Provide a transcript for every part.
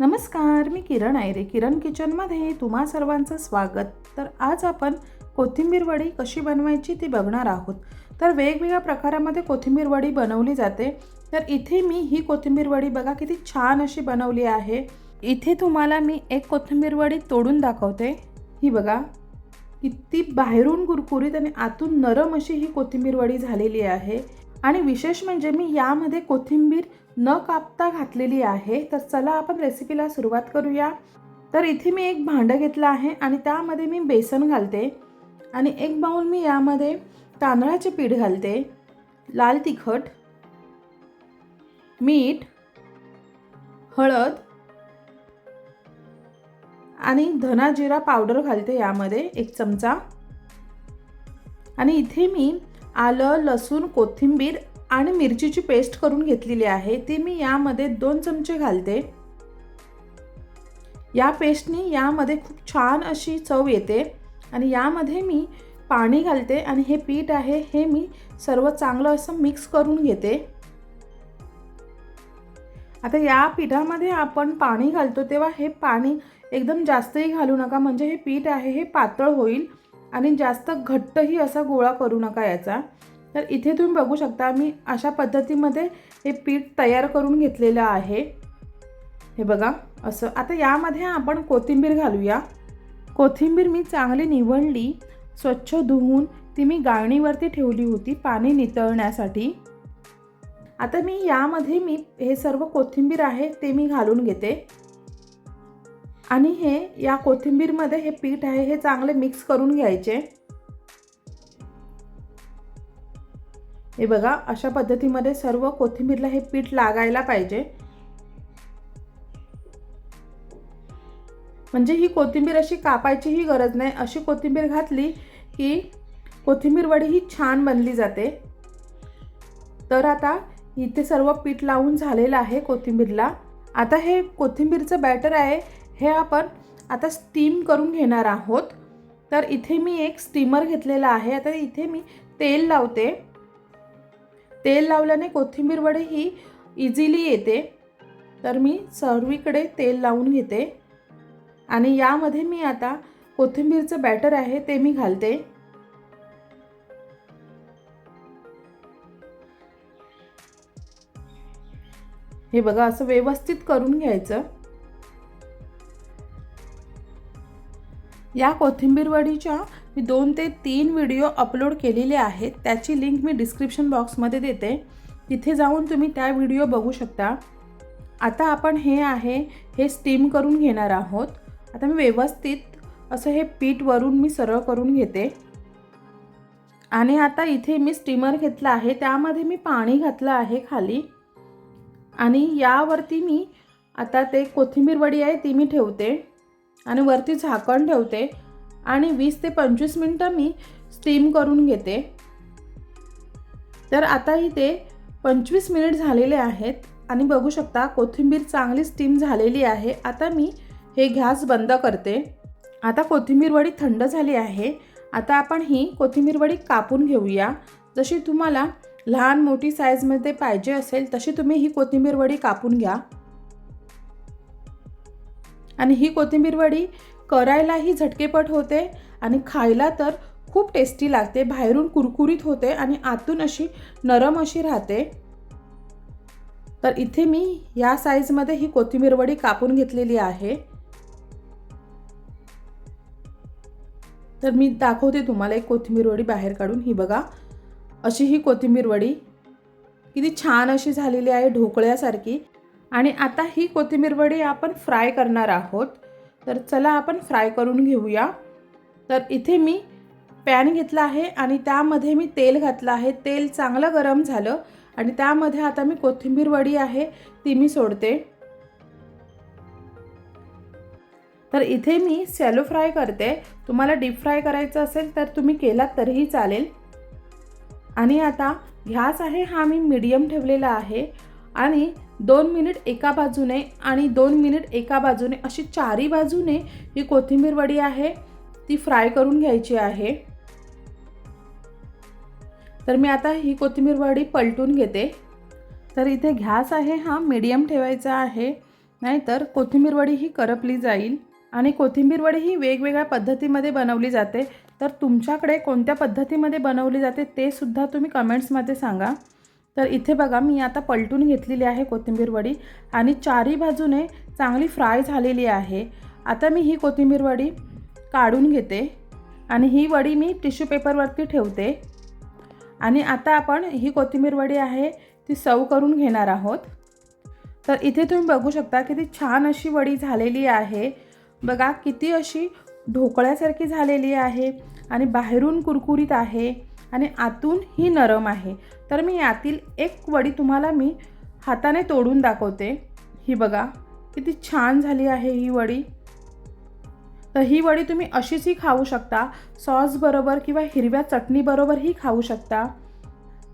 नमस्कार मी किरण आयरे. किरण किचनमध्ये तुम्हा सर्वांचं स्वागत. तर आज आपण कोथिंबीर वडी कशी बनवायची ती बघणार आहोत. तर वेगवेगळ्या प्रकारामध्ये कोथिंबीर वडी बनवली जाते. तर इथे मी ही कोथिंबीर वडी बघा किती छान अशी बनवली आहे. इथे तुम्हाला मी एक कोथिंबीर वडी तोडून दाखवते. ही बघा किती बाहेरून कुरकुरीत आणि आतून नरम अशी ही कोथिंबीर वडी झालेली आहे. आणि विशेष म्हणजे मी यामध्ये कोथिंबीर न कापता घातलेली आहे तर चला आपण रेसिपीला सुरुवात करूया. तर इथे मी एक भांडं घेतलं आहे आणि त्यामध्ये मी बेसन घालते. आणि एक बाऊल मी यामध्ये तांदळाचे पीठ घालते. लाल तिखट मीठ हळद आणि धना जिरा पावडर घालते यामध्ये एक चमचा. आणि इथे मी आलं लसूण कोथिंबीर आणि मिरचीची पेस्ट करून घेतलेली आहे ती मी यामध्ये दोन चमचे घालते. या पेस्टनी यामध्ये खूप छान अशी चव येते आणि यामध्ये मी पाणी घालते आणि हे पीठ आहे हे मी सर्व चांगलं असं मिक्स करून घेते. आता या पिठामध्ये आपण पाणी घालतो तेव्हा हे पाणी एकदम जास्तही घालू नका म्हणजे हे पीठ आहे हे पातळ होईल आणि जास्त घट्टही असा गोळा करू नका याचा. तर इथे तुम्ही बघू शकता मी अशा पद्धतीमध्ये हे पीठ तयार करून घेतलेलं आहे. हे बघा असं. आता यामध्ये आपण कोथिंबीर घालूया. कोथिंबीर मी चांगली निवडली स्वच्छ धुवून ती मी गाळणीवरती ठेवली होती पाणी नितळण्यासाठी. आता मी यामध्ये मी हे सर्व कोथिंबीर आहे ते मी घालून घेते. आणि हे या कोथिंबीरमध्ये हे पीठ आहे हे चांगले मिक्स करून घ्यायचे. हे बघा अशा पद्धतीमध्ये सर्व कोथिंबीरला हे पीठ लागायला पाहिजे. म्हणजे ही कोथिंबीर अशी कापायचीही गरज नाही. अशी कोथिंबीर घातली की कोथिंबीर वडी ही छान बनली जाते. तर आता इथे सर्व पीठ लावून झालेलं आहे कोथिंबीरला. आता हे कोथिंबीरचं बॅटर आहे हे आपण आता स्टीम करून घेणार आहोत. तर इथे मी एक स्टीमर घेतलेला आहे. आता इथे मी तेल लावते. तेल लावल्याने कोथिंबीर वडे ही इझिली येते. तर मी सर्वीकडे तेल लावून घेते. आणि यामध्ये मी आता कोथिंबीरचं बॅटर आहे ते मी घालते. हे बघा असं व्यवस्थित करून घ्यायचं. या कोथिंबीर वडीच्या मी दोन ते तीन व्हिडिओ अपलोड केलेले आहेत त्याची लिंक मी डिस्क्रिप्शन बॉक्समध्ये देते. तिथे जाऊन तुम्ही त्या व्हिडिओ बघू शकता. आता आपण हे आहे हे स्टीम करून घेणार आहोत. आता मी व्यवस्थित असं हे पीठ वरून मी सरळ करून घेते. आणि आता इथे मी स्टीमर घेतलं आहे त्यामध्ये मी पाणी घातलं आहे खाली. आणि यावरती मी आता ते कोथिंबीर वडी आहे ती मी ठेवते. आणि वरती झाकण ठेवते. आणि वीस ते पंचवीस मिनटं मी स्टीम करून घेते. तर आता इथे पंचवीस मिनिट झालेले आहेत. आणि बघू शकता कोथिंबीर चांगली स्टीम झालेली आहे. आता मी हे गॅस बंद करते. आता कोथिंबीर वडी थंड झाली आहे. आता आपण ही कोथिंबीर वडी कापून घेऊया. जशी तुम्हाला लहान मोठी साईजमध्ये पाहिजे असेल तशी तुम्ही ही कोथिंबीर वडी कापून घ्या. आणि ही कोथिंबीर वडी करायलाही झटकेपट होते आणि खायला तर खूप टेस्टी लागते. बाहेरून कुरकुरीत होते आणि आतून अशी नरम अशी राहते. तर इथे मी या साईजमध्ये ही कोथिंबीर वडी कापून घेतलेली आहे. तर मी दाखवते तुम्हाला एक कोथिंबीर वडी बाहेर काढून. ही बघा अशी ही कोथिंबीर वडी किती छान अशी झालेली आहे ढोकळ्यासारखी. आणि आता ही कोथिंबीर वडी आपण फ्राय करणार आहोत. तर चला आपण फ्राय करून घेऊया. तर इथे मी पॅन घेतला आहे आणि त्यामध्ये मी तेल घातलं आहे. तेल चांगलं गरम झालं आणि त्यामध्ये आता मी कोथिंबीर वडी आहे ती मी सोडते. तर इथे मी सॅलो फ्राय करते. तुम्हाला डीप फ्राय करायचं असेल तर तुम्ही केलात तरीही चालेल. आणि आता घ्यास आहे हा मी मीडियम ठेवलेला आहे. आणि दोन मिनिट एका बाजूने आणि दोन मिनिट एका बाजूने अशी चारी बाजूने ही कोथिंबीर वडी आहे ती फ्राय करून घ्यायची आहे. तर मी आता ही कोथिंबीर वडी पलटून घेते. तर इथे घ्यास आहे हा मीडियम ठेवायचा आहे नाहीतर कोथिंबीर वडी ही करपली जाईल आणि कोथिंबीर वडी ही वेगवेगळ्या पद्धतीमध्ये बनवली जाते. तर तुमच्याकडे कोणत्या पद्धतीमध्ये बनवली जाते ते सुद्धा तुम्ही कमेंट्समध्ये सांगा. तर इथे बघा मी आता पलटून घेतलेली आहे कोथिंबीर वडी आणि चारी बाजूने चांगली फ्राय झालेली आहे. आता मी ही कोथिंबीर वडी काढून घेते आणि ही वडी मी टिश्यू पेपरवरती ठेवते. आणि आता आपण ही कोथिंबीर वडी आहे ती सर्व करून घेणार आहोत. तर इथे तुम्ही बघू शकता किती छान अशी वडी झालेली आहे. बघा किती अशी ढोकळ्यासारखी झालेली आहे आणि बाहेरून कुरकुरीत आहे. आणि आतून ही नरम आहे. तर मी यातील एक वडी तुम्हाला मी हाताने तोडून दाखवते. ही बघा किती छान झाली आहे ही वडी. तर ही वडी तुम्ही अशीचही खाऊ शकता. सॉसबरोबर किंवा हिरव्या चटणीबरोबरही खाऊ शकता.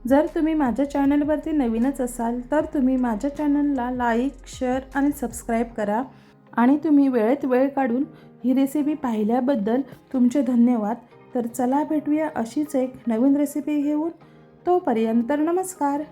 जर तुम्ही माझ्या चॅनलवरती नवीनच असाल तर तुम्ही माझ्या चॅनलला लाईक शेअर आणि सबस्क्राईब करा. आणि तुम्ही वेळेत वेळ काढून ही रेसिपी पाहिल्याबद्दल तुमचे धन्यवाद. तर चला भेटूया अशीच एक नवीन रेसिपी घेऊन. तोपर्यंत नमस्कार.